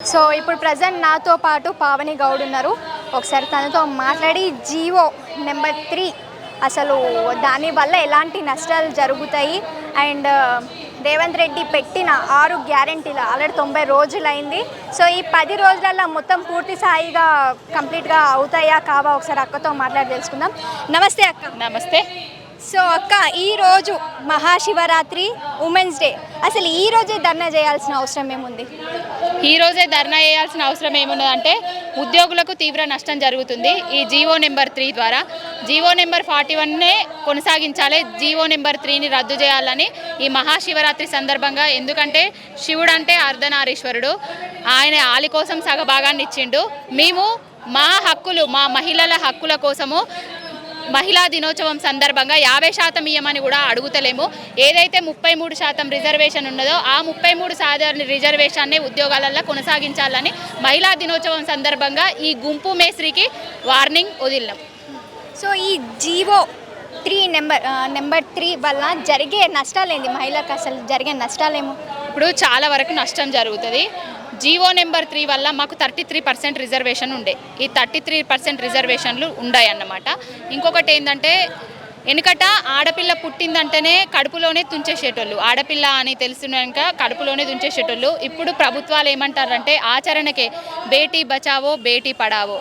So ఇప్పుడు present నాతో పాటు పావని గౌడ్ ఉన్నారు. ఒకసారి తనతో మాట్లాడి జీవో నెంబర్ త్రీ అసలు దానివల్ల ఎలాంటి నష్టాలు జరుగుతాయి? అండ్ రేవంత్ రెడ్డి పెట్టిన ఆరు గ్యారెంటీలు ఆల్రెడీ తొంభై రోజులైంది. సో ఈ పది రోజులలో మొత్తం పూర్తి స్థాయిగా కంప్లీట్గా అవుతాయా కావా? ఒకసారి అక్కతో మాట్లాడి తెలుసుకుందాం. నమస్తే అక్క. నమస్తే. సో అక్క ఈరోజు మహాశివరాత్రి ఉమెన్స్ డే. అసలు ఈ రోజే ధర్నా చేయాల్సిన అవసరం ఏముంది? ఈ రోజే ధర్నా చేయాల్సిన అవసరం ఏమున్నదంటే ఉద్యోగులకు తీవ్ర నష్టం జరుగుతుంది. ఈ జీవో నెంబర్ త్రీ ద్వారా జీవో నెంబర్ ఫార్టీ వన్నే కొనసాగించాలి. జీవో నెంబర్ త్రీని రద్దు చేయాలని ఈ మహాశివరాత్రి సందర్భంగా ఎందుకంటే శివుడు అంటే అర్ధనారీశ్వరుడు. ఆయన ఆలి కోసం సగభాగాన్ని ఇచ్చిండు. మేము మా హక్కులు మా మహిళల హక్కుల కోసము మహిళా దినోత్సవం సందర్భంగా యాభై శాతం ఇయ్యమని కూడా అడుగుతలేము. ఏదైతే ముప్పై మూడు శాతం రిజర్వేషన్ ఉన్నదో ఆ ముప్పై మూడు శాతం రిజర్వేషన్నే ఉద్యోగాలలో కొనసాగించాలని మహిళా దినోత్సవం సందర్భంగా ఈ గుంపు మేస్త్రికి వార్నింగ్ వదిలినాం. సో ఈ GO three number number three వల్ల జరిగే నష్టాలేంది మహిళలకు? అసలు జరిగే నష్టాలేమో? ఇప్పుడు చాలా వరకు నష్టం జరుగుతుంది. జీవో నెంబర్ త్రీ వల్ల మాకు థర్టీ త్రీ పర్సెంట్ రిజర్వేషన్ ఉండే. ఈ థర్టీ త్రీ పర్సెంట్ రిజర్వేషన్లు ఉన్నాయి అన్నమాట ఇంకొకటి ఏంటంటే వెనుకట ఆడపిల్ల పుట్టిందంటేనే కడుపులోనే తుంచేసేటోళ్ళు. ఆడపిల్ల అని తెలుసున్నాక కడుపులోనే తుంచేసేటోళ్ళు. ఇప్పుడు ప్రభుత్వాలు ఏమంటారంటే ఆచరణకే బేటీ బచావో బేటీ పడావో.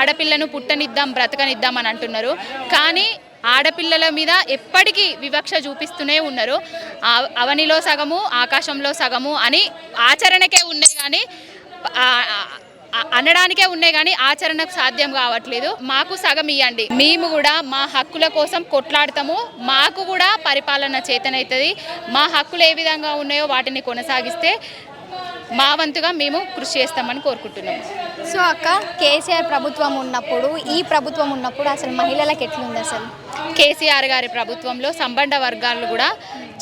ఆడపిల్లను పుట్టనిద్దాం బ్రతకనిద్దాం అని అంటున్నారు. కానీ ఆడపిల్లల మీద ఎప్పటికీ వివక్ష చూపిస్తూనే ఉన్నారు. అవనిలో సగము ఆకాశంలో సగము అని ఆచరణకే ఉన్నాయి కానీ అనడానికే ఉన్నాయి కానీ ఆచరణకు సాధ్యం కావట్లేదు. మాకు సగం ఇవ్వండి మేము కూడా మా హక్కుల కోసం కొట్లాడతాము. మాకు కూడా పరిపాలన చేతనవుతుంది మా హక్కులు ఏ విధంగా ఉన్నాయో వాటిని కొనసాగిస్తే మా వంతుగా మేము కృషి చేస్తామని కోరుకుంటున్నాము. సో అక్క కేసీఆర్ ప్రభుత్వం ఉన్నప్పుడు ఈ ప్రభుత్వం ఉన్నప్పుడు అసలు మహిళలకు ఎట్లుంది అసలు? కేసీఆర్ గారి ప్రభుత్వంలో సంబంధ వర్గాలు కూడా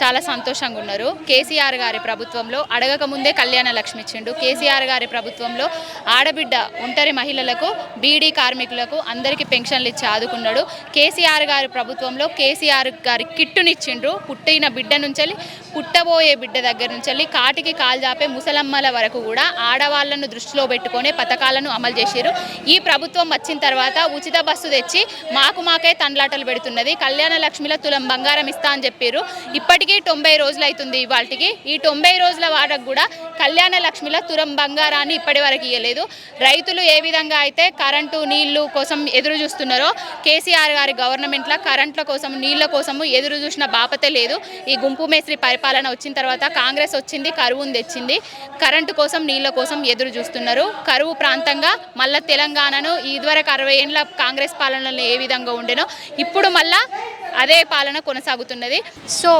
చాలా సంతోషంగా ఉన్నారు. కేసీఆర్ గారి ప్రభుత్వంలో అడగక ముందే కళ్యాణ లక్ష్మి ఇచ్చిండు. కేసీఆర్ గారి ప్రభుత్వంలో ఆడబిడ్డ ఒంటరి మహిళలకు బీడీ కార్మికులకు అందరికీ పెన్షన్లు ఇచ్చి ఆదుకున్నాడు. కేసీఆర్ గారి ప్రభుత్వంలో కేసీఆర్ గారి కిట్టునిచ్చిండ్రు. పుట్టిన బిడ్డ నుంచి పుట్టబోయే బిడ్డ దగ్గర నుంచి కాటికి కాలు జాపే ముసలమ్మల వరకు కూడా ఆడవాళ్ళను దృష్టిలో పెట్టుకునే పథకాలు పథకాలను అమలు చేశారు ఈ ప్రభుత్వం వచ్చిన తర్వాత ఉచిత బస్సు తెచ్చి మాకు మాకే తండ్లాటలు పెడుతున్నది. కళ్యాణ లక్ష్మిల తులం బంగారం ఇస్తా అని చెప్పారు ఇప్పటికీ తొంభై రోజులు అవుతుంది ఇవాళకి ఈ తొంభై రోజుల వారకు కూడా కళ్యాణ లక్ష్మిలో తురం బంగారాన్ని ఇప్పటి వరకు ఇవ్వలేదు రైతులు ఏ విధంగా అయితే కరెంటు నీళ్ళు కోసం ఎదురు చూస్తున్నారో కేసీఆర్ గారి గవర్నమెంట్లో కరెంట్ల కోసం నీళ్ళ కోసము ఎదురు చూసిన బాపతే లేదు. ఈ గుంపు మేస్త్రి పరిపాలన వచ్చిన తర్వాత కాంగ్రెస్ వచ్చింది కరువును తెచ్చింది. కరెంటు కోసం నీళ్ళ కోసం ఎదురు చూస్తున్నారు. కరువు ప్రాంతంగా మళ్ళా తెలంగాణను ఇదివరకు అరవై ఏళ్ళ కాంగ్రెస్ పాలనలో ఏ విధంగా ఉండేనో ఇప్పుడు మళ్ళా అదే పాలన కొనసాగుతున్నది. సో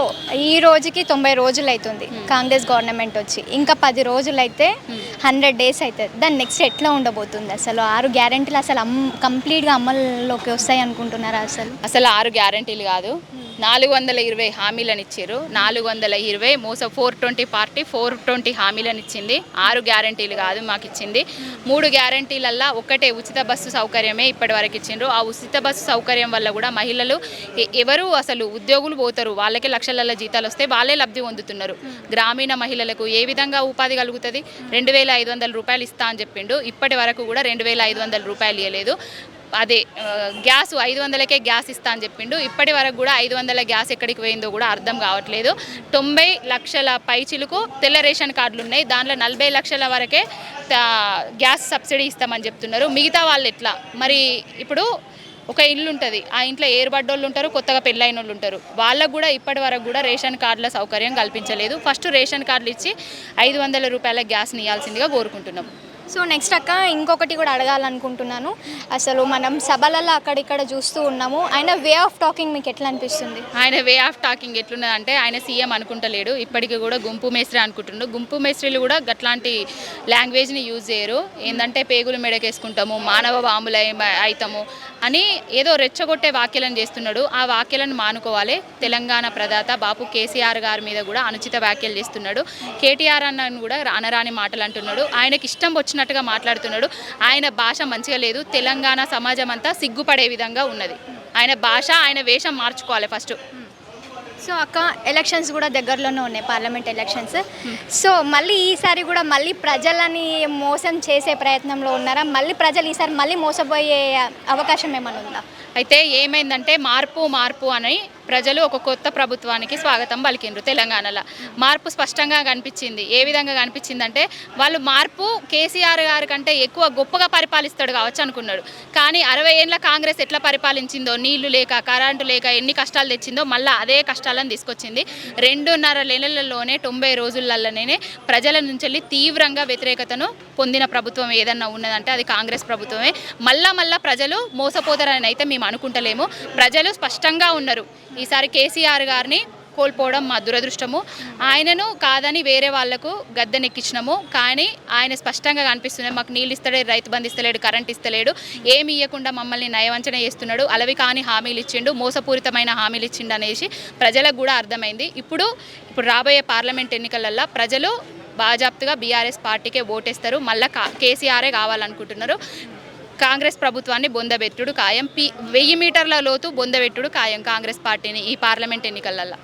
ఈ రోజుకి తొంభై రోజులు అవుతుంది కాంగ్రెస్ గవర్నమెంట్ వచ్చి. ఇంకా పది రోజులు అయితే హండ్రెడ్ డేస్ అవుతుంది దాని నెక్స్ట్ ఎట్లా ఉండబోతుంది అసలు? ఆరు గ్యారెంటీలు అసలు అమ్ కంప్లీట్గా అమల్లోకి వస్తాయి అనుకుంటున్నారా అసలు? అసలు ఆరు గ్యారంటీలు కాదు. నాలుగు వందల ఇరవై హామీలను ఇచ్చారు నాలుగు వందల ఇరవై మోస four twenty party four twenty హామీలను ఇచ్చింది ఆరు గ్యారంటీలు కాదు మాకు ఇచ్చింది మూడు గ్యారంటీలల్లా ఒకటే ఉచిత బస్సు సౌకర్యమే ఇప్పటి వరకు ఇచ్చిండ్రు ఆ ఉచిత బస్సు సౌకర్యం వల్ల కూడా మహిళలు ఎ- ఎవరు అసలు ఉద్యోగులు పోతారు. వాళ్ళకే లక్షల జీతాలు వస్తే వాళ్ళే లబ్ధి పొందుతున్నారు. గ్రామీణ మహిళలకు ఏ విధంగా ఉపాధి కలుగుతుంది? రెండు వేల ఐదు వందల రూపాయలు ఇస్తా అని చెప్పిండు. ఇప్పటి వరకు కూడా రెండు వేల ఐదు వందల రూపాయలు ఇవ్వలేదు అదే గ్యాస్ ఐదు వందలకే గ్యాస్ ఇస్తా అని చెప్పిండు. ఇప్పటి వరకు కూడా ఐదు వందల గ్యాస్ ఎక్కడికి పోయిందో కూడా అర్థం కావట్లేదు. తొంభై లక్షల పైచిలకు తెల్ల రేషన్ కార్డులు ఉన్నాయి. దాంట్లో నలభై లక్షల వరకే గ్యాస్ సబ్సిడీ ఇస్తామని చెప్తున్నారు. మిగతా వాళ్ళు ఎట్లా? మరి ఇప్పుడు ఒక ఇల్లు ఉంటుంది. ఆ ఇంట్లో ఏర్పడ్డోళ్ళు ఉంటారు కొత్తగా పెళ్ళైన వాళ్ళు ఉంటారు. వాళ్ళకు కూడా ఇప్పటి వరకు కూడా రేషన్ కార్డుల సౌకర్యం కల్పించలేదు. ఫస్ట్ రేషన్ కార్డులు ఇచ్చి ఐదు వందల రూపాయల గ్యాస్ని ఇవ్వాల్సిందిగా కోరుకుంటున్నాం. సో నెక్స్ట్ అక్క ఇంకొకటి కూడా అడగాలనుకుంటున్నాను. అసలు మనం సభలలో అక్కడిక్కడ చూస్తూ ఉన్నాము. ఆయన వే ఆఫ్ టాకింగ్ మీకు ఎట్లా అనిపిస్తుంది? ఆయన వే ఆఫ్ టాకింగ్ ఎట్లున్నదంటే ఆయన సీఎం అనుకుంటలేడు. ఇప్పటికీ కూడా గుంపు మేస్త్రి అనుకుంటుండు. గుంపు మేస్త్రీలు కూడా గట్లాంటి లాంగ్వేజ్ని యూజ్ చేయరు. ఏంటంటే పేగులు మెడకేసుకుంటాము మానవ బాంబులు అవుతాము అని ఏదో రెచ్చగొట్టే వ్యాఖ్యలను చేస్తున్నాడు. ఆ వ్యాఖ్యలను మానుకోవాలి. తెలంగాణ ప్రదాత బాపు కేసీఆర్ గారి మీద కూడా అనుచిత వ్యాఖ్యలు చేస్తున్నాడు. కేటీఆర్ అన్నను కూడా అనరాని మాటలు అంటున్నాడు. ఆయనకి ఇష్టం వచ్చిన వచ్చినట్టుగా మాట్లాడుతున్నాడు. ఆయన భాష మంచిగా లేదు. తెలంగాణ సమాజం అంతా సిగ్గుపడే విధంగా ఉన్నది. ఆయన భాష ఆయన వేషం మార్చుకోవాలి ఫస్ట్. సో అక్క ఎలక్షన్స్ కూడా దగ్గరలోనే ఉన్నాయి పార్లమెంట్ ఎలక్షన్స్ సో మళ్ళీ ఈసారి కూడా మళ్ళీ ప్రజలని మోసం చేసే ప్రయత్నంలో ఉన్నారా? మళ్ళీ ప్రజలు ఈసారి మళ్ళీ మోసపోయే అవకాశం ఏమైనా ఉందా? అయితే ఏమైందంటే మార్పు మార్పు అని ప్రజలు ఒక కొత్త ప్రభుత్వానికి స్వాగతం పలికిండ్రు తెలంగాణలో. మార్పు స్పష్టంగా కనిపించింది. ఏ విధంగా కనిపించిందంటే వాళ్ళు మార్పు కేసీఆర్ గారి కంటే ఎక్కువ గొప్పగా పరిపాలిస్తాడు కావచ్చు అనుకున్నాడు. కానీ అరవై ఏళ్ళ కాంగ్రెస్ ఎట్లా పరిపాలించిందో నీళ్ళు లేక కరెంటు లేక ఎన్ని కష్టాలు తెచ్చిందో మళ్ళీ అదే కష్టాలను తీసుకొచ్చింది. రెండున్నర నెలలలోనే తొంభై రోజులలోనే ప్రజల నుంచి వెళ్ళి తీవ్రంగా వ్యతిరేకతను పొందిన ప్రభుత్వం ఏదన్నా ఉన్నదంటే అది కాంగ్రెస్ ప్రభుత్వమే. మళ్ళా మళ్ళా ప్రజలు మోసపోతారని అయితే మేము అనుకుంటలేము. ప్రజలు స్పష్టంగా ఉన్నారు. ఈసారి కేసీఆర్ గారిని కోల్పోవడం మా దురదృష్టము. ఆయనను కాదని వేరే వాళ్ళకు గద్దెనెక్కించినాము. కానీ ఆయన స్పష్టంగా కనిపిస్తుంది మాకు నీళ్ళు ఇస్తలేడు రైతు బంధు ఇస్తలేడు కరెంట్ ఇస్తలేడు ఏమి ఇవ్వకుండా మమ్మల్ని నయవంచన చేస్తున్నాడు. అలవి కాని హామీలు ఇచ్చిండు మోసపూరితమైన హామీలు ఇచ్చిండు అనేసి ప్రజలకు కూడా అర్థమైంది. ఇప్పుడు ఇప్పుడు రాబోయే పార్లమెంట్ ఎన్నికలల్లో ప్రజలు బాజాప్తుగా బీఆర్ఎస్ పార్టీకే ఓటేస్తారు. మళ్ళీ కా కేసీఆరే కావాలనుకుంటున్నారు. కాంగ్రెస్ ప్రభుత్వాన్ని బొందబెట్టుడు ఖాయం. పి వెయ్యి మీటర్ల లోతు బొందబెట్టుడు ఖాయం కాంగ్రెస్ పార్టీని ఈ పార్లమెంట్ ఎన్నికలలో